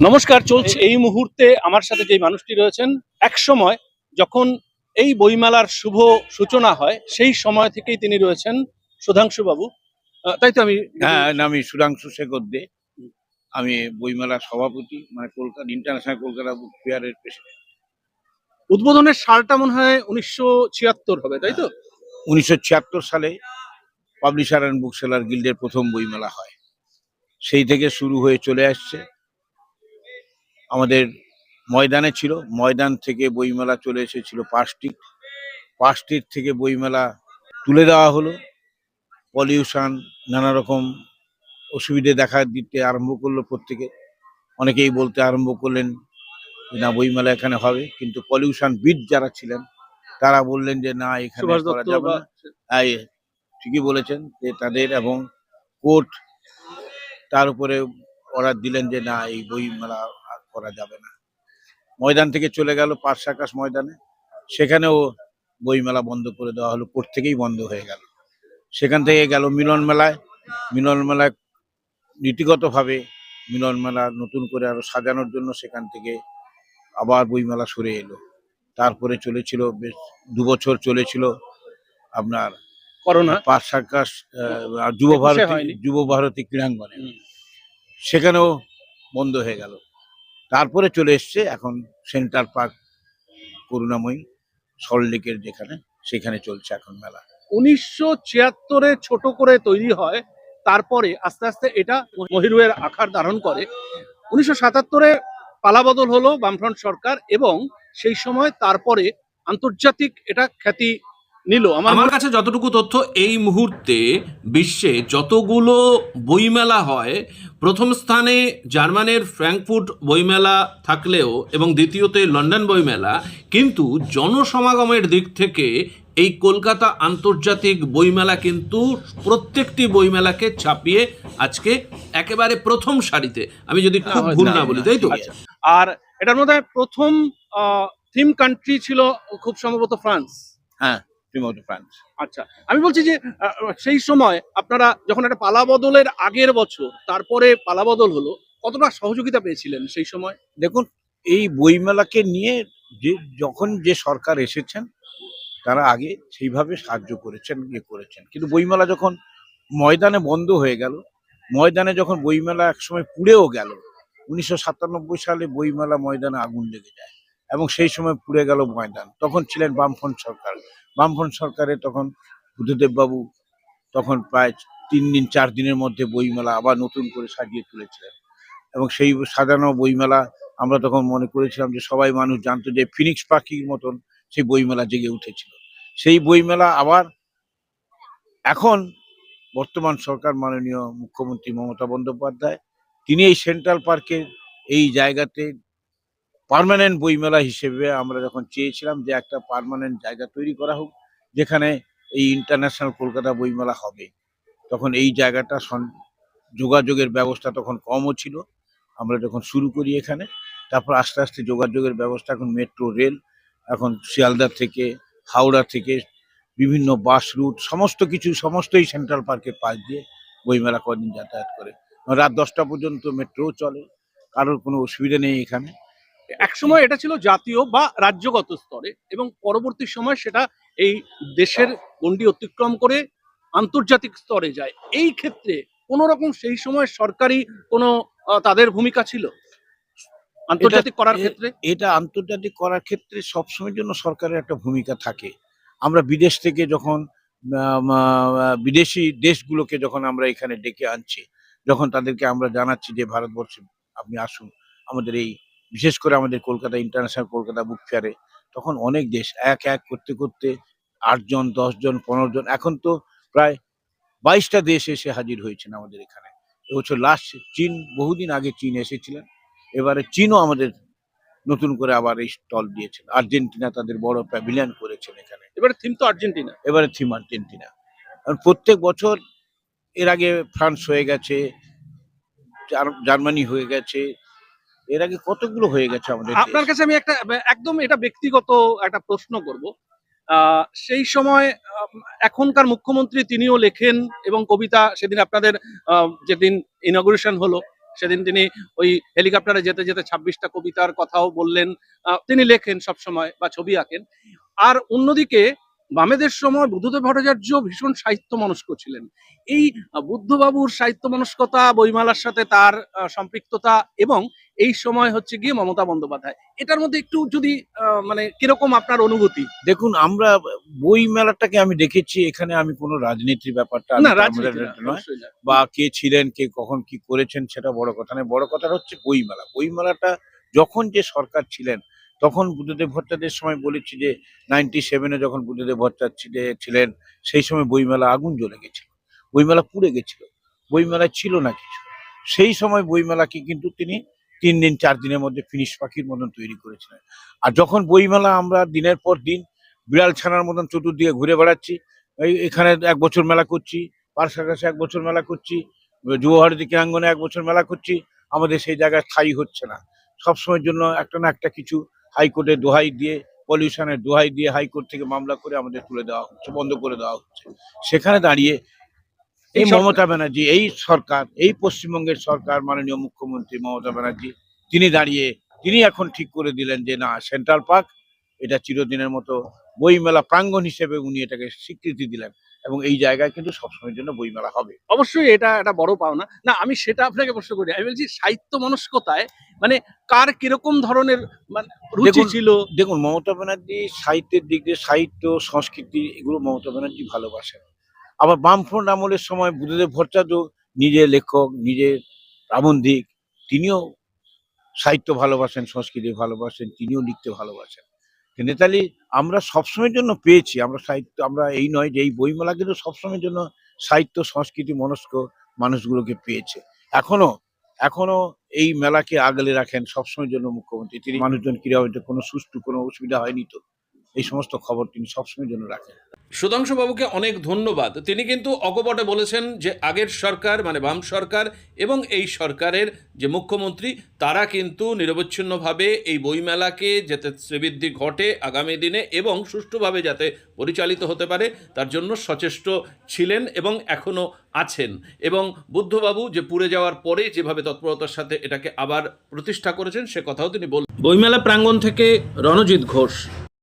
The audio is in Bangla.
নমস্কার চলছে এই মুহূর্তে আমার সাথে যে মানুষটি রয়েছেন এক সময় যখন এই বইমেলার শুভ সূচনা হয় সেই সময় থেকেই তিনি রয়েছেন সুধাংশু বাবু। তাই তো আমি হ্যাঁ আমি সুধাংশু শেখর দে। আমি বইমেলার সভাপতি মানে কলকাতা ইন্টারন্যাশনাল কলকাতা বুক ফেয়ারের প্রেসিডেন্ট উদ্বোধনের সালটা মনে হয় উনিশশো ছিয়াত্তর হবে তাই তো? উনিশশো ছিয়াত্তর সালে পাবলিশার অ্যান্ড বুক সেলার গিল্ডের প্রথম বইমেলা হয়। সেই থেকে শুরু হয়ে চলে আসছে। আমাদের ময়দানে ছিল। ময়দান থেকে বইমেলা চলে এসেছিল পাঁচটি। পাঁচটির থেকে বইমেলা তুলে দেওয়া হলো। পলিউশন নানা রকম অসুবিধে দেখা দিতে আরম্ভ করল প্রত্যেকে। অনেকেই বলতে আরম্ভ করলেন যে না বইমেলা এখানে হবে। কিন্তু পলিউশন বিদ যারা ছিলেন তারা বললেন যে না এখানে করা যাবে না। হ্যাঁ, ঠিকই বলেছেন যে তাদের এবং কোর্ট তার উপরে অর্ডার দিলেন যে না এই বই মেলা আর করা যাবে না। ময়দান থেকে চলে গেল পাঁচ আকাশ ময়দানে। সেখানেও বই মেলা বন্ধ করে দেওয়া হলো কোর্ট থেকেই বন্ধ হয়ে গেল। সেখান থেকে গেল মিলন মেলায়। মিলন মেলায় নীতিগতভাবে মিলন মেলা নতুন করে আরও সাজানোর জন্য সেখান থেকে আবার বইমেলা সরে এলো। তারপরে চলেছিল বেশ দু বছর চলেছিল আপনার করোনা। পাঁচ সাকাশ যুব ভারতী যুব ভারতী ক্রীড়াঙ্গনে। সেখানেও বন্ধ হয়ে গেল। তারপরে চলে এসছে এখন সেন্টার পার্ক করুণাময়ী সল্টলেকের যেখানে সেখানে চলছে এখন মেলা। উনিশশো ছিয়াত্তরে ছোট করে তৈরি হয় তারপরে আস্তে আস্তে এটা মহিরুয়ের আকার ধারণ করে। উনিশশো সাতাত্তরে পালাবদল হলো বামফ্রন্ট সরকার এবং সেই সময় তারপরে আন্তর্জাতিক এটা খ্যাতি নিল। আমার আমার কাছে যতটুকু তথ্য এই মুহূর্তে বিশ্বে যতগুলো বইমেলা হয় প্রথম স্থানে জার্মানির ফ্র্যাঙ্কফুট বইমেলা থাকলেও এবং দ্বিতীয়তে লন্ডন বইমেলা কিন্তু জনসমাগমের দিক থেকে এই কলকাতা আন্তর্জাতিক বইমেলা কিন্তু প্রত্যেকটি বইমেলাকে ছাপিয়ে আজকে একেবারে প্রথম সারিতে। আমি যদি খুব ভুল না, বলি তাই তো? আচ্ছা। আর এটার মধ্যে প্রথম থিম কান্ট্রি ছিল খুব সম্ভবত ফ্রান্স। হ্যাঁ। শ্রীমতী ফ্রান্স আচ্ছা আমি বলছি যে সেই সময় আপনারা যখন একটা পালাবদলের আগের বছর তারপরে পালাবদল হলো কতটা সহযোগিতা পেয়েছিলেন সেই সময়? দেখুন এই বইমেলাকে নিয়ে যে যখন যে সরকার এসেছেন তারা আগে সেইভাবে সাহায্য করেছেন ইয়ে করেছেন। কিন্তু বইমেলা যখন ময়দানে বন্ধ হয়ে গেল ময়দানে যখন বইমেলা একসময় পুড়েও গেল উনিশশো সাতানব্বই সালে বইমেলা ময়দানে আগুন লেগে যায় এবং সেই সময় পুড়ে গেল ময়দান। তখন ছিলেন বামফ্রন্ট সরকার। বামফ্রন্ট সরকারে তখন বুদ্ধদেব বাবু তখন প্রায় তিন দিন, চার দিনের মধ্যে বইমেলা আবার নতুন করে সাজিয়ে তুলেছিলেন। এবং সেই সাজানো বইমেলা আমরা তখন মনে করেছিলাম যে সবাই মানুষ জানতো যে ফিনিক্স পাখির মতন সেই বইমেলা জেগে উঠেছিল। সেই বইমেলা আবার এখন বর্তমান সরকার মাননীয় মুখ্যমন্ত্রী মমতা বন্দ্যোপাধ্যায়, তিনি এই সেন্ট্রাল পার্কের এই জায়গাতে পার্মানেন্ট বইমেলা হিসেবে আমরা যখন চেয়েছিলাম যে একটা পারমানেন্ট জায়গা তৈরি করা হোক, যেখানে এই ইন্টারন্যাশনাল কলকাতা বইমেলা হবে, তখন এই জায়গাটা যোগাযোগের ব্যবস্থা তখন কমও ছিল। আমরা যখন শুরু করি এখানে, তারপর আস্তে আস্তে যোগাযোগের ব্যবস্থা এখন মেট্রো রেল এখন শিয়ালদা থেকে, হাওড়া থেকে, বিভিন্ন বাস রুট সমস্ত কিছু, সমস্তই সেন্ট্রাল পার্কের পাশ দিয়ে বইমেলা কদিন যাতায়াত করে। রাত দশটা পর্যন্ত মেট্রো চলে, কারোর কোনো অসুবিধা নেই এখানে। একসময় এটা ছিল জাতীয় বা রাজ্যগত স্তরে এবং পরবর্তী সময় সেটা এই দেশের গণ্ডি অতিক্রম করে আন্তর্জাতিক স্তরে যায়। এই ক্ষেত্রে কোন রকম সেই সময় সরকারি কোনো তাদের ভূমিকা ছিল? আন্তর্জাতিক করার ক্ষেত্রে? এটা আন্তর্জাতিক করার ক্ষেত্রে সবসময়ের জন্য সরকারের একটা ভূমিকা থাকে। আমরা বিদেশ থেকে যখন বিদেশি দেশগুলোকে যখন আমরা এখানে ডেকে আনছি যখন তাদেরকে আমরা জানাচ্ছি যে ভারতবর্ষে আপনি আসুন আমাদের এই বিশেষ করে আমাদের কলকাতা ইন্টারন্যাশনাল কলকাতা বুক ফেয়ারে তখন অনেক দেশ এক এক করতে করতে আটজন দশজন পনেরো জন এখন তো প্রায় বাইশটা দেশ এসে হাজির হয়েছেন আমাদের এখানে। এবছর লাস্ট চীন বহুদিন আগে চীন এসেছিলেন। এবারে চীনও আমাদের নতুন করে আবার এই স্টল দিয়েছেন। আর্জেন্টিনা তাদের বড় প্যাভিলিয়ন করেছেন এখানে। এবারে থিম তো আর্জেন্টিনা। এবারে থিম আর্জেন্টিনা। কারণ প্রত্যেক বছর এর আগে ফ্রান্স হয়ে গেছে জার্মানি হয়ে গেছে এর আগে কতগুলো হয়ে গেছে আমাদের আপনার কাছে আমি একটা, একদম এটা ব্যক্তিগত একটা প্রশ্ন করব। সেই সময় এখনকার মুখ্যমন্ত্রী তিনিও লেখেন এবং কবিতা সেদিন আপনাদের যেদিন ইনগুরেশন হলো, সেদিন তিনি ওই হেলিকপ্টারে যেতে যেতে ছাব্বিশটা কবিতার কথাও বললেন। তিনি লেখেন সবসময় বা ছবি আঁকেন। আর অন্যদিকে, বামেদের সময় বুদ্ধদেব ভট্টাচার্য ভীষণ সাহিত্য মনস্ক ছিলেন। এই বুদ্ধবাবুর সাহিত্য মনস্কতা বইমালার সাথে তার সম্পৃক্ততা এবং এই সময় হচ্ছে গিয়ে মমতা বন্দ্যোপাধ্যায়। এটার মধ্যে একটু যদি মানে কীরকম আপনার অনুভূতি? দেখুন আমরা বই মেলাটাকে আমি দেখেছি এখানে আমি কোনো রাজনীতির ব্যাপারটা না। বা কে ছিলেন কে কখন কি করেছেন সেটা বড় কথা নয়। বড় কথা হচ্ছে বইমেলা বইমেলাটা যখন যে সরকার ছিলেন তখন বুদ্ধদেব ভট্টাচার্যের সময় বলেছি যে নাইনটি সেভেনে যখন বুদ্ধদেব ভট্টাচার্য ছিলেন সেই সময় বইমেলা আগুন জ্বলে গেছিল। বইমেলা পুড়ে গেছিল। বইমেলা ছিল না কিছু। সেই সময় বইমেলাকে কিন্তু তিনি তিন দিন, চার দিনের মধ্যে ফিনিশ পাখির মতন তৈরি করেছিলেন। আর যখন বইমেলা আমরা দিনের পর দিন বিড়াল ছানার মতন চতুর্দিকে ঘুরে বেড়াচ্ছি, এই এখানে এক বছর মেলা করছি পার্শ্বাকাশে এক বছর মেলা করছি যুবভারতী ক্রীড়াঙ্গনে এক বছর মেলা করছি, আমাদের সেই জায়গায় স্থায়ী হচ্ছে না। সবসময়ের জন্য একটা না একটা কিছু হাইকোর্টে দোহাই দিয়ে, পলিউশনের দোহাই দিয়ে হাইকোর্ট থেকে মামলা করে আমাদের তুলে দেওয়া হচ্ছে, বন্ধ করে দেওয়া হচ্ছে। সেখানে দাঁড়িয়ে এই মমতা ব্যানার্জি এই সরকার এই পশ্চিমবঙ্গের সরকার মাননীয় মুখ্যমন্ত্রী মমতা ব্যানার্জি তিনি দাঁড়িয়ে তিনি এখন ঠিক করে দিলেন যে না সেন্ট্রাল পার্ক এটা চিরদিনের মতো বইমেলা প্রাঙ্গণ হিসেবে উনি এটাকে স্বীকৃতি দিলেন এবং এই জায়গায় কিন্তু সবসময়ের জন্য বইমেলা হবে। অবশ্যই এটা একটা বড় পাওনা। না আমি সেটা আপনাকে প্রশ্ন করি। আমি বলছি সাহিত্য মনস্কতায় মানে কার কীরকম ধরনের মানে রুচি ছিল? দেখুন মমতা ব্যানার্জি সাহিত্যের দিক দিয়ে সাহিত্য সংস্কৃতি এগুলো মমতা ব্যানার্জি ভালোবাসেন। আবার বামফ্রন্ট আমলের সময় বুদ্ধদেব ভট্টাচার্য নিজে লেখক নিজে প্রাবন্ধিক, তিনিও সাহিত্য ভালোবাসেন, সংস্কৃতি ভালোবাসেন, তিনিও লিখতে ভালোবাসেন। নেতালি আমরা সবসময়ের জন্য পেয়েছি, আমরা সাহিত্য, আমরা এই নয় যে এই বইমেলা কিন্তু সবসময়ের জন্য সাহিত্য, সংস্কৃতি মনস্ক মানুষগুলোকে পেয়েছে। এখনও এখনও এই মেলাকে আগলে রাখেন সবসময়ের জন্য মুখ্যমন্ত্রী। তিনি মানুষজন ক্রীড়া কোনো সুষ্ঠু, কোনো অসুবিধা হয়নি তো। এই সমস্ত খবর তিনি সবসময়ের জন্য রাখেন। সুধাংশু বাবুকে অনেক ধন্যবাদ। তিনি কিন্তু অকপটে বলেছেন যে, আগের সরকার মানে বাম সরকার এবং এই সরকারের যে মুখ্যমন্ত্রী, তারা কিন্তু নিরবচ্ছিন্নভাবে এই বইমেলাকে যাতে শ্রীবৃদ্ধি ঘটে আগামী দিনে এবং সুষ্ঠুভাবে যাতে পরিচালিত হতে পারে, তার জন্য সচেষ্ট ছিলেন এবং এখনও আছেন। এবং বুদ্ধবাবু যে পুড়ে যাওয়ার পরে যেভাবে তৎপরতার সাথে এটাকে আবার প্রতিষ্ঠা করেছেন, সে কথাও তিনি বল বইমেলা প্রাঙ্গণ থেকে রণজিৎ ঘোষ।